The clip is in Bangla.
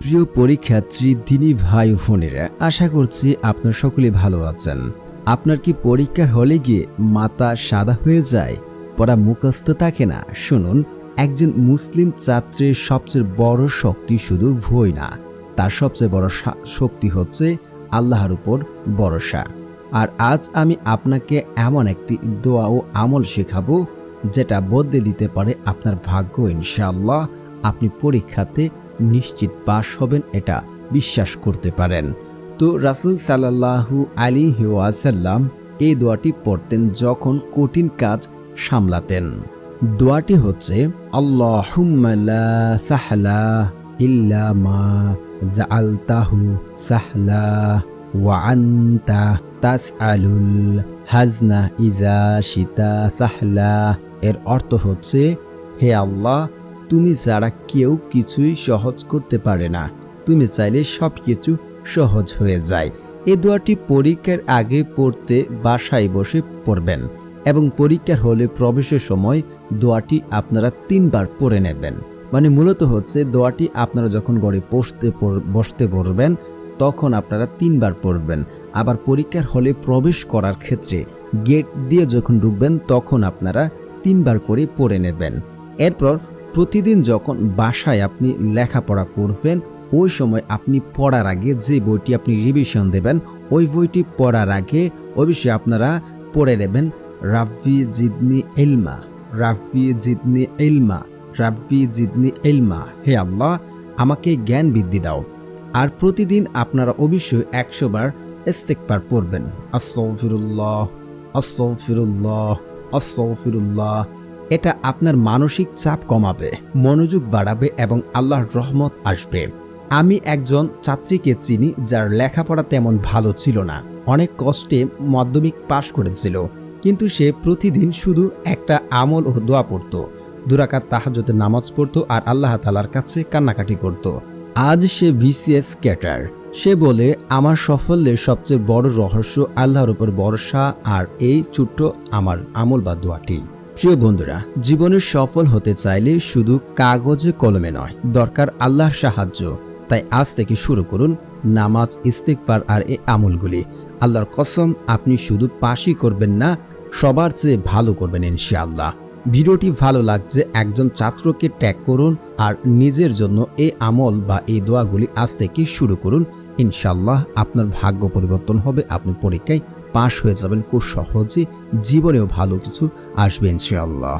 প্রিয় পরীক্ষার্থী দিনী ভাই বোনেরা, আশা করছি আপনার সকলে ভালো আছেন। আপনার কি পরীক্ষার হলে গিয়ে মাথা সাদা হয়ে যায়, পড়া মুখস্থ থাকে না? শুনুন, একজন মুসলিম ছাত্রের সবচেয়ে বড় শক্তি শুধু ভয় না, তার সবচেয়ে বড় শক্তি হচ্ছে আল্লাহর উপর ভরসা। আর আজ আমি আপনাকে এমন একটি দোয়া ও আমল শেখাবো, যেটা বদলে দিতে পারে আপনার ভাগ্য, ইনশাআল্লাহ। আপনি পরীক্ষাতে নিশ্চিত পাশ হবেন, এটা বিশ্বাস করতে পারেন। তো রাসুল সাল্লাহু আলী ওয়াসাল্লাম এই দোয়াটি পড়তেন যখন কঠিন কাজ সামলাতেন। দোয়াটি হচ্ছে, আল্লাহুম্মা লা সাহলা ইল্লা মা জাআলতাহু সাহলা ওয়া আনতা তাসআলুল হাজনা ইজা শিতা সাহলা। এর অর্থ হচ্ছে, হে আল্লাহ তুমি যারা কেউ কিছুই সহজ করতে পারে না। তুমি চাইলে সব কিছু সহজ হয়ে যায়। এ দোয়াটি পরীক্ষার আগে পড়তে বাসায় বসে পড়বেন এবং পরীক্ষার হলে প্রবেশের সময় দোয়াটি আপনারা তিনবার পড়ে নেবেন। মানে মূলত হচ্ছে দোয়াটি আপনারা যখন গড়ে বসতে পড়- বসতে পড়বেন, তখন আপনারা তিনবার পড়বেন। আবার পরীক্ষার হলে প্রবেশ করার ক্ষেত্রে গেট দিয়ে যখন ঢুকবেন, তখন আপনারা তিনবার করে পড়ে নেবেন। এরপর প্রতিদিন যখন বাসায় আপনি লেখাপড়া করবেন, ওই সময় আপনি পড়ার আগে যে বইটি আপনি রিভিশন দেবেন, ওই বইটি পড়ার আগে অবশ্যই আপনারা পড়ে নেবেন রাব্বি জিদনি এলমা রাব্বি জিদনি এলমা রাব্বি জিদনি এলমা হে আল্লাহ, আমাকে জ্ঞান বৃদ্ধি দাও। আর প্রতিদিন আপনারা অবশ্যই একশো বার ইস্তেকবার পড়বেন। আস্তফিরুল্লাহ আস্তফিরুল্লাহ আস্তফিরুল্লাহ এটা আপনার মানসিক চাপ কমাবে, মনোযোগ বাড়াবে এবং আল্লাহর রহমত আসবে। আমি একজন ছাত্রীকে চিনি যার লেখাপড়া তেমন ভালো ছিল না। অনেক কষ্টে মাধ্যমিক পাশ করেছিল, কিন্তু সে প্রতিদিন শুধু একটা আমল ও দোয়া পড়ত। দুরাকাত তাহাজতে নামাজ পড়ত আর আল্লাহ তালার কাছে কান্নাকাটি করত। আজ সে বিসিএস ক্যাটার। সে বলে, আমার সাফল্যের সবচেয়ে বড় রহস্য আল্লাহর উপর ভরসা আর এই ছোট্ট আমার আমল বা দোয়াটি। প্রিয় বন্ধুরা জীবনে সফল হতে চাইলে শুধু কাগজে কলমে নয়, দরকার আল্লাহর সাহায্য। তাই আজ থেকে শুরু করুন নামাজ ইস্তেকবার আর এ আমলগুলি। আল্লাহর কসম, আপনি শুধু পাশই করবেন না, সবার চেয়ে ভালো করবেন ইনশাআল্লাহ। ভিডিওটি ভালো লাগছে, একজন ছাত্রকে ট্যাগ করুন আর নিজের জন্য এই আমল বা এই দোয়াগুলি আজ থেকে শুরু করুন। ইনশাল্লাহ আপনার ভাগ্য পরিবর্তন হবে, আপনি পরীক্ষায় পাশ হয়ে যাবেন। খুব সহজে জীবনেও ভালো কিছু আসবে ইনশাআল্লাহ।